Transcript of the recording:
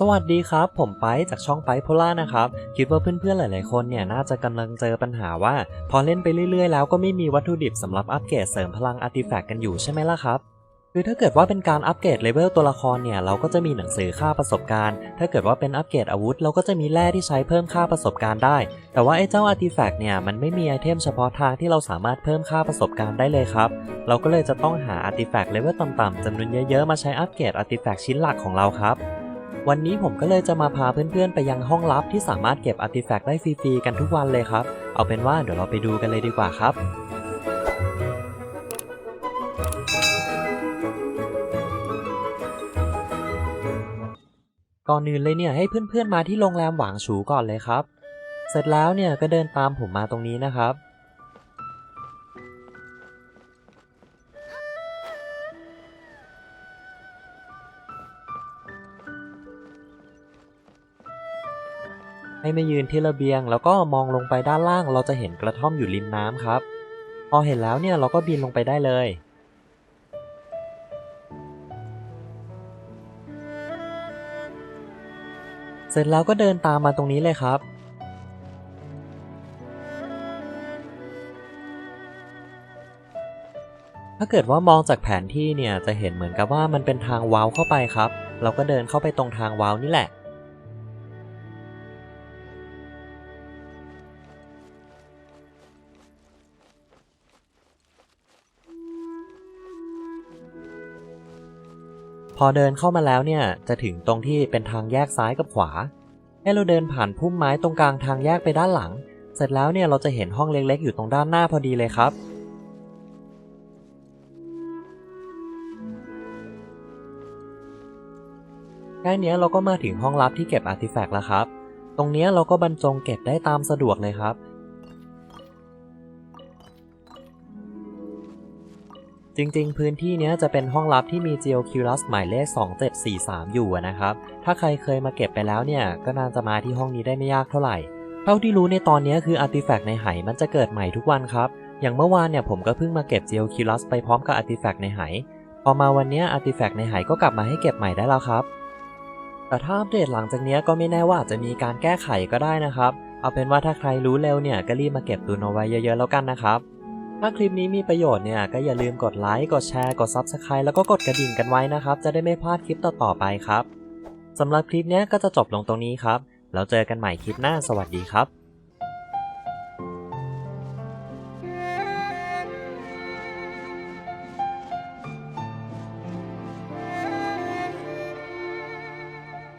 สวัสดีครับ ผมไปจากช่องไปโพล่านะครับ คิดว่าเพื่อนๆหลายๆคนเนี่ยน่าจะกำลังเจอปัญหาว่า พอเล่นไปเรื่อยๆแล้วก็ไม่มีวัตถุดิบสำหรับอัปเกรดเสริมพลังอาร์ติแฟกต์กันอยู่ใช่ไหมล่ะครับคือถ้าเกิดว่าเป็นการอัปเกรดเลเวลตัวละครเนี่ยเราก็จะมีหนังสือค่าประสบการณ์ ถ้าเกิดว่าเป็นอัปเกรดอาวุธ เราก็จะมีแร่ที่ใช้เพิ่มค่าประสบการณ์ได้ แต่ว่าไอ้เจ้าอาร์ติแฟกต์เนี่ยมันไม่มีไอเทมเฉพาะทางที่เราสามารถเพิ่มค่าประสบการณ์ได้เลยครับ เราก็เลยจะต้องหาอาร์ติแฟกต์เลเวลต่ำๆจำนวนเยอะๆมาใช้อัปเกรดอาร์ติแฟกต์ชิ้นหลักของเราครับ วันนี้ผมก็เลยจะมาพาเพื่อนๆ ไปยังห้องลับที่สามารถเก็บอาร์ติแฟกต์ได้ฟรีๆ กันทุกวันเลยครับ เอาเป็นว่าเดี๋ยวเราไปดูกันเลยดีกว่าครับก่อนอื่นเลยเนี่ยให้เพื่อนๆมาที่โรงแรมหวางฉูก่อนเลยครับ เสร็จแล้วเนี่ยก็เดินตามผมมาตรงนี้นะครับ ให้มายืนที่ระเบียง แล้วก็มองลงไปด้านล่าง เราจะเห็นกระท่อมอยู่ริมน้ำครับ พอเห็นแล้วเนี่ยเราก็บินลงไปได้เลย เสร็จแล้วก็เดินตามมาตรงนี้เลยครับ ถ้าเกิดว่ามองจากแผนที่เนี่ยจะเห็นเหมือนกับว่ามันเป็นทางว้าวเข้าไปครับ เราก็เดินเข้าไปตรงทางว้าวนี่แหละ พอเดินเข้ามาแล้วเนี่ยจะถึงตรงที่เป็นทางแยกซ้ายกับขวา ให้เราเดินผ่านพุ่มไม้ตรงกลางทางแยกไปด้านหลัง เสร็จแล้วเนี่ยเราจะเห็นห้องเล็กๆ อยู่ตรงด้านหน้าพอดีเลยครับแค่เนี้ยเราก็มาถึงห้องลับที่เก็บอาร์ติแฟกต์แล้วครับ ตรงเนี้ยเราก็บรรจงเก็บได้ตามสะดวกเลยครับ จริงๆ พื้นที่เนี้ยจะเป็นห้องลับที่มี Geoculus หมายเลข 2743 อยู่นะครับ ถ้าใครเคยมาเก็บไปแล้วเนี่ย ก็น่าจะมาที่ห้องนี้ได้ไม่ยากเท่าไหร่ เท่าที่รู้ในตอนนี้คืออาร์ติแฟกต์ในไหมันจะเกิดใหม่ทุกวันครับ อย่างเมื่อวานเนี่ยผมก็เพิ่งมาเก็บ Geoculus ไปพร้อมกับอาร์ติแฟกต์ในไหพอมาวันนี้อาร์ติแฟกต์ในไหก็กลับมาให้เก็บใหม่ได้แล้วครับ แต่ถ้าอัปเดตหลังจากนี้ก็ไม่แน่ว่าอาจจะมีการแก้ไขก็ได้นะครับ เอาเป็นว่าถ้าใครรู้เร็วเนี่ยก็รีบมาเก็บตุนเอาไว้เยอะๆแล้วกันนะครับ ถ้าคลิปนี้มีประโยชน์เนี่ยก็อย่าลืมกดไลค์กดแชร์กด Subscribe แล้วก็กดกระดิ่งกันไว้นะครับ จะได้ไม่พลาดคลิปต่อๆไปครับสำหรับคลิปนี้ก็จะจบลงตรงนี้ครับแล้วเจอกันใหม่คลิปหน้าสวัสดีครับ